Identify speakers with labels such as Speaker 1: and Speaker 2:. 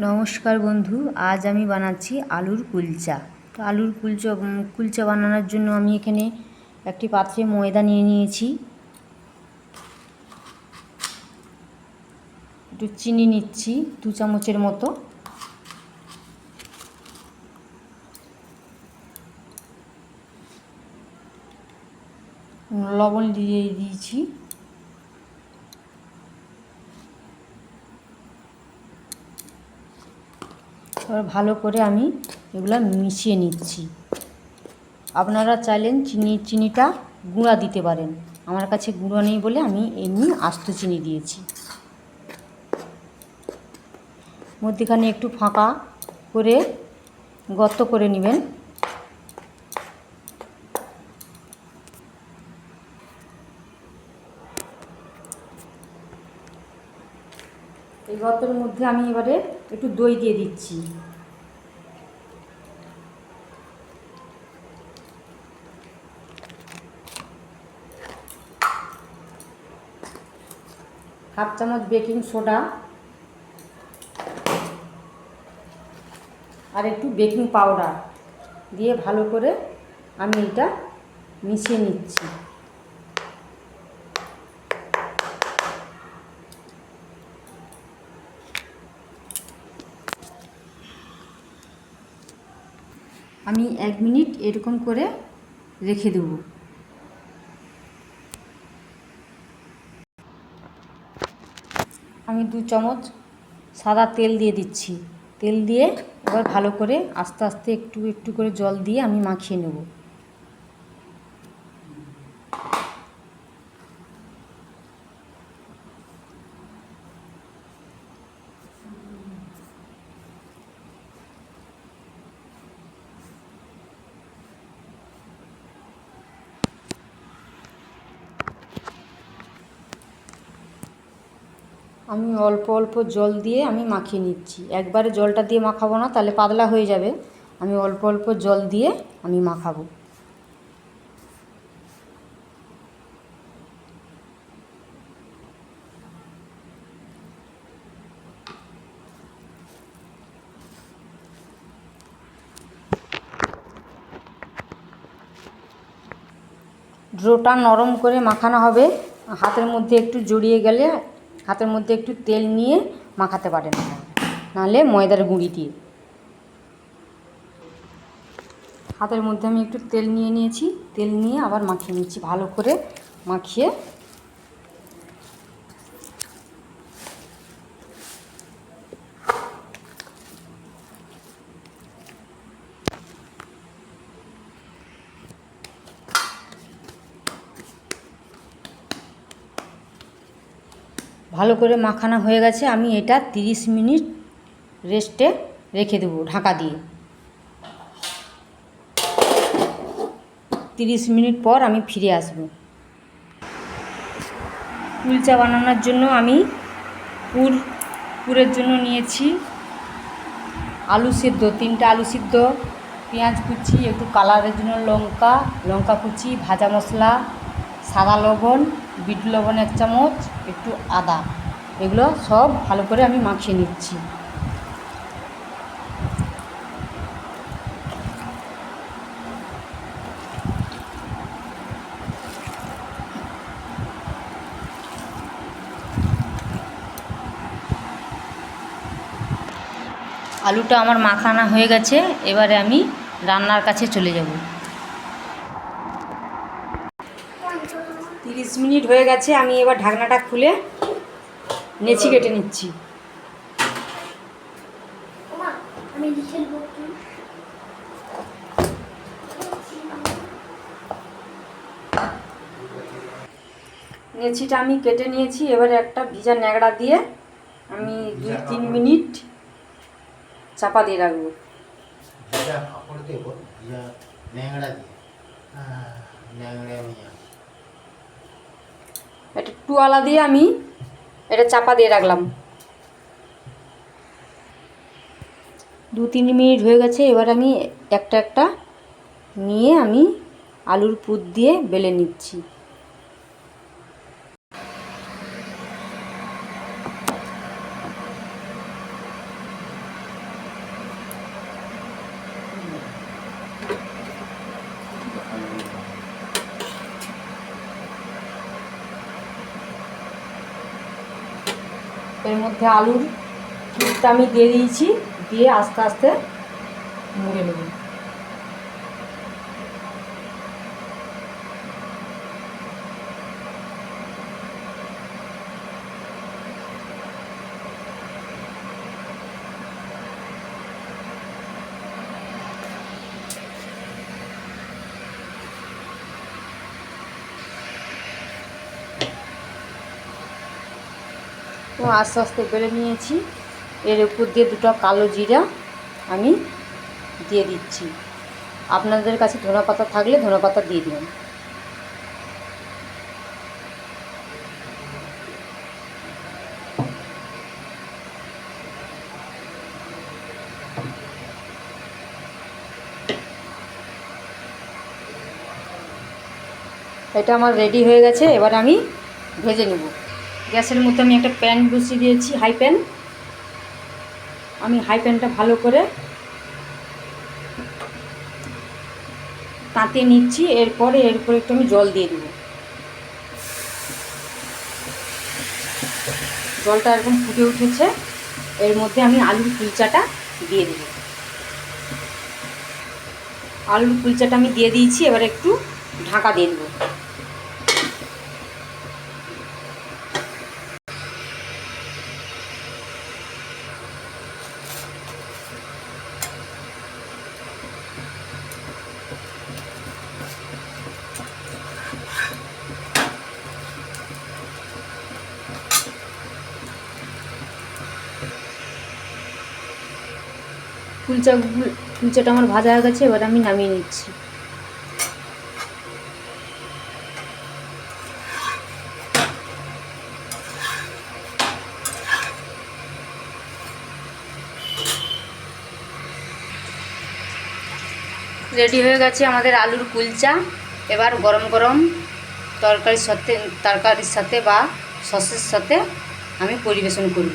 Speaker 1: নমস্কার বন্ধু, আজ আমি বানাচ্ছি আলুর কুলচা। তো আলুর কুলচা কুলচা বানানোর জন্য আমি এখানে একটি পাত্রে ময়দা নিয়ে নিয়েছি। একটু চিনি নিচ্ছি, দু চামচের মতো। লবণ দিয়ে দিয়েছি। এবার ভালো করে আমি এগুলো মিশিয়ে নিচ্ছি। আপনারা চাইলেন চিনি, চিনিটা গুঁড়া দিতে পারেন। আমার কাছে গুঁড়ো নেই বলে আমি এমনি আস্ত চিনি দিয়েছি। মধ্যেখানে একটু ফাঁকা করে গর্ত করে নেবেন। এই গর্তের মধ্যে আমি এবারে একটু দই দিয়ে দিচ্ছি। হাফ চামচ বেকিং সোডা আর একটু বেকিং পাউডার দিয়ে ভালো করে আমি এটা মিশিয়ে নিচ্ছি। আমি এক মিনিট এরকম করে রেখে দেব। আমি দু চামচ সাদা তেল দিয়ে দিচ্ছি। তেল দিয়ে এবার ভালো করে আস্তে আস্তে একটু একটু করে জল দিয়ে আমি মাখিয়ে নেব। আমি অল্প অল্প জল দিয়ে আমি মাখিয়ে নিচ্ছি। একবারে জলটা দিয়ে মাখাবো না, তাহলে পাতলা হয়ে যাবে। আমি অল্প অল্প জল দিয়ে আমি মাখাবো। ড্রোটা নরম করে মাখানো হবে। হাতের মধ্যে একটু জড়িয়ে গেলে হাতের মধ্যে একটু তেল নিয়ে মাখাতে পারেন নাহলে ময়দার গুঁড়ি দিয়ে। হাতের মধ্যে আমি একটু তেল নিয়ে নিয়েছি। তেল নিয়ে আবার মাখিয়ে নিচ্ছি। ভালো করে মাখিয়ে ভালো করে মাখানো হয়ে গেছে, আমি এটা 30 মিনিট রেস্টে রেখে দেবো ঢাকা দিয়ে। 30 মিনিট পর আমি ফিরে আসব। কুলচা বানানোর জন্য আমি পুর, পুরের জন্য নিয়েছি আলু সিদ্ধ, তিনটা আলু সিদ্ধ, পেঁয়াজ কুচি, একটু কালারের জন্য লঙ্কা লঙ্কা কুচি, ভাজা মশলা, সাদা লবণ বিট লবণ এক চামচ, একটু আদা, এগুলো সব ভালো করে আমি মাখিয়ে নিচ্ছি। আলুটা আমার মাখানা হয়ে গেছে, এবারে আমি রান্নার কাছে চলে যাব। তিরিশ মিনিট হয়ে গেছে আমি এবার ঢাকনাটা খুলে নেচি কেটে নিচ্ছি। নেচিটা আমি কেটে নিয়েছি এবারে একটা ভিজা ন্যাকড়া দিয়ে আমি দুই তিন মিনিট চাপা দিয়ে রাখব।
Speaker 2: ভিজা কাপড় দেবো ভিজা ন্যাংড়া দিয়ে। হ্যাঁ, নিয়ে
Speaker 1: টুয়ালা দিয়ে আমি এটা চাপা দিয়ে রাখলাম। দু তিন মিনিট হয়ে গেছে, এবার আমি একটা একটা নিয়ে আমি আলুর পুর দিয়ে বেলে নিচ্ছি। এর মধ্যে আলুর আমি দিয়ে দিয়েছি দিয়ে আস্তে আস্তে মুড়ে নেব। তো আস্তে আস্তে বেড়ে নিয়েছি। এর উপর দিয়ে দুটো কালো জিরা আমি দিয়ে দিচ্ছি। আপনাদের কাছে ধনে পাতা থাকলে ধনে পাতা দিয়ে দিন। এটা আমার রেডি হয়ে গেছে, এবার আমি ভেজে নেব। গ্যাসের মধ্যে আমি একটা প্যান বসিয়ে দিয়েছি, হাই প্যান। আমি হাই প্যানটা ভালো করে তাঁতিয়ে নিচ্ছি, এরপরে এরপরে একটু আমি জল দিয়ে দেবো। জলটা এরকম ফুটে উঠেছে, এর মধ্যে আমি আলুর কুলচাটা দিয়ে দেবো। আলুর কুলচাটা আমি দিয়ে দিয়েছি, এবার একটু ঢাকা দিয়ে দেবো। কুলচা কুলচাটা আমার ভাজা হয়ে গেছে, এবার আমি নামিয়ে নিচ্ছি। রেডি হয়ে গেছে আমাদের আলুর কুলচা। এবার গরম গরম তরকারির সাথে তরকারির সাথে বা সসের সাথে আমি পরিবেশন করব।